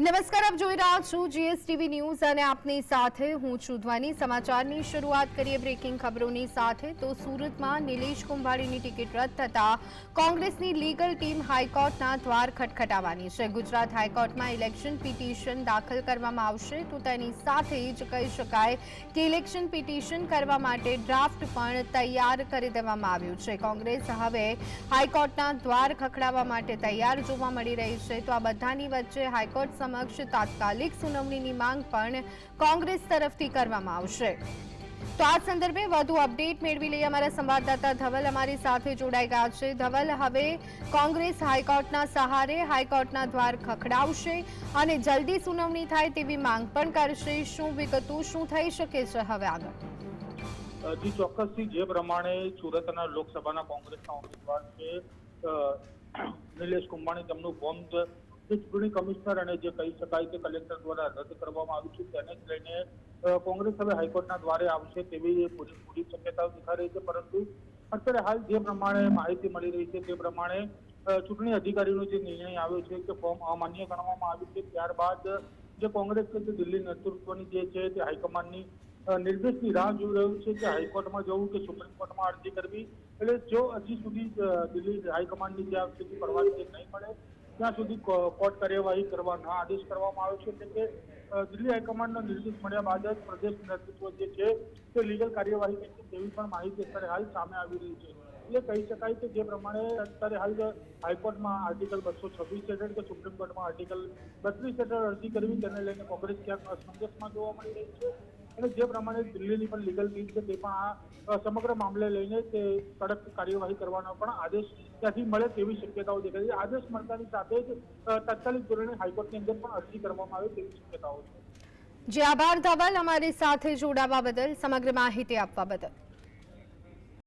નમસ્કાર, આપ જોઈ રહ્યા છો જીએસટીવી ન્યૂઝ અને આપની સાથે હું છું સમાચારની શરૂઆત કરીએ બ્રેકિંગ ખબરોની સાથે. તો સુરતમાં નિલેશ કુંભાણીની ટિકિટ રદ થતા કોંગ્રેસની લીગલ ટીમ હાઈકોર્ટના દ્વાર ખટખટાવાની છે. ગુજરાત હાઈકોર્ટમાં ઇલેક્શન પિટિશન દાખલ કરવામાં આવશે. તો તેની સાથે જ કહી શકાય કે ઇલેક્શન પિટિશન કરવા માટે ડ્રાફ્ટ પણ તૈયાર કરી દેવામાં આવ્યું છે. કોંગ્રેસ હવે હાઈકોર્ટના દ્વાર ખખડાવવા માટે તૈયાર જોવા મળી રહી છે. તો આ બધાની વચ્ચે હાઈકોર્ટ સમક્ષ તાત્કાલિક સુનાવણીની માંગ પણ કોંગ્રેસ તરફથી કરવામાં આવશે. તો આ સંદર્ભે વધુ અપડેટ મેળવી લઈએ અમારા સંવાદદાતા ધવલ અમારી સાથે જોડાઈ ગયા છે. ધવલ, હવે કોંગ્રેસ હાઈકોર્ટના સહારે હાઈકોર્ટના દ્વાર ખખડાવશે અને જલ્દી સુનાવણી થાય તેવી માંગ પણ કરશે. શું વિગતો, શું થઈ શકે છે હવે આગળ? જી ચોક્કસથી જે પ્રમાણે સુરતના લોકસભાના કોંગ્રેસના ઉમેદવાર છે નિલેશ કુંભાણી તેમનું ફોર્મ જે ચૂંટણી કમિશનર અને જે કહી શકાય કે કલેક્ટર દ્વારા રદ કરવામાં આવ્યું છે, તેને જ લઈને કોંગ્રેસ હવે હાઈકોર્ટના દ્વારે આવશે તેવી પૂરી શક્યતાઓ દેખાઈ રહી છે, પરંતુ અત્યારે હાલ જે પ્રમાણે માહિતી મળી રહી છે, તે પ્રમાણે ચૂંટણી અધિકારીનો જે નિર્ણય આવ્યો છે કે ફોર્મ અમાન્ય ગણવામાં આવ્યું છે, ત્યારબાદ જે કોંગ્રેસ છે દિલ્હી નેતૃત્વની જે છે તે હાઈકમાન્ડની નિર્દેશની રાહ જોઈ રહ્યું છે કે હાઈકોર્ટમાં જવું કે સુપ્રીમ કોર્ટમાં અરજી કરવી, એટલે જો હજી સુધી દિલ્હી હાઈકમાન્ડની જે આ સ્થિતિ પરવાનગી નહીં મળે ત્યાં સુધી કોર્ટ કાર્યવાહી કરવાનો આદેશ કરવામાં આવ્યો છે, એટલે કે દિલ્હી હાઈકમાન્ડનો નિર્દેશ મળ્યા બાદ જ પ્રદેશ નેતૃત્વ જે છે, તે લીગલ કાર્યવાહી કરશે તેવી પણ માહિતી અત્યારે હાલ સામે આવી રહી છે. એટલે કહી શકાય કે જે પ્રમાણે અત્યારે હાલ હાઈકોર્ટમાં આર્ટિકલ બસો છવ્વીસ હેઠળ કે સુપ્રીમ કોર્ટમાં આર્ટિકલ બત્રીસ હેઠળ અરજી કરવી, તેને લઈને કોંગ્રેસ ક્યાંક અસમંજસમાં જોવા મળી રહી છે. અને જે પ્રમાણે દિલ્હીની પણ લીગલ ટીમ છે તે પણ આ સમગ્ર મામલે લઈને તે કડક કાર્યવાહી કરવાનો પણ આદેશ ત્યાંથી મળે તેવી શક્યતાઓ દેખાય છે. આદેશ મળતાની સાથે જ તાત્કાલિક ધોરણે હાઈકોર્ટની અંદર પણ અરજી કરવામાં આવે તેવી શક્યતાઓ છે. જે, આભાર, ધવલ. અમારી સાથે જોડાવા બદલ, સમગ્ર માહિતી આપવા બદલ.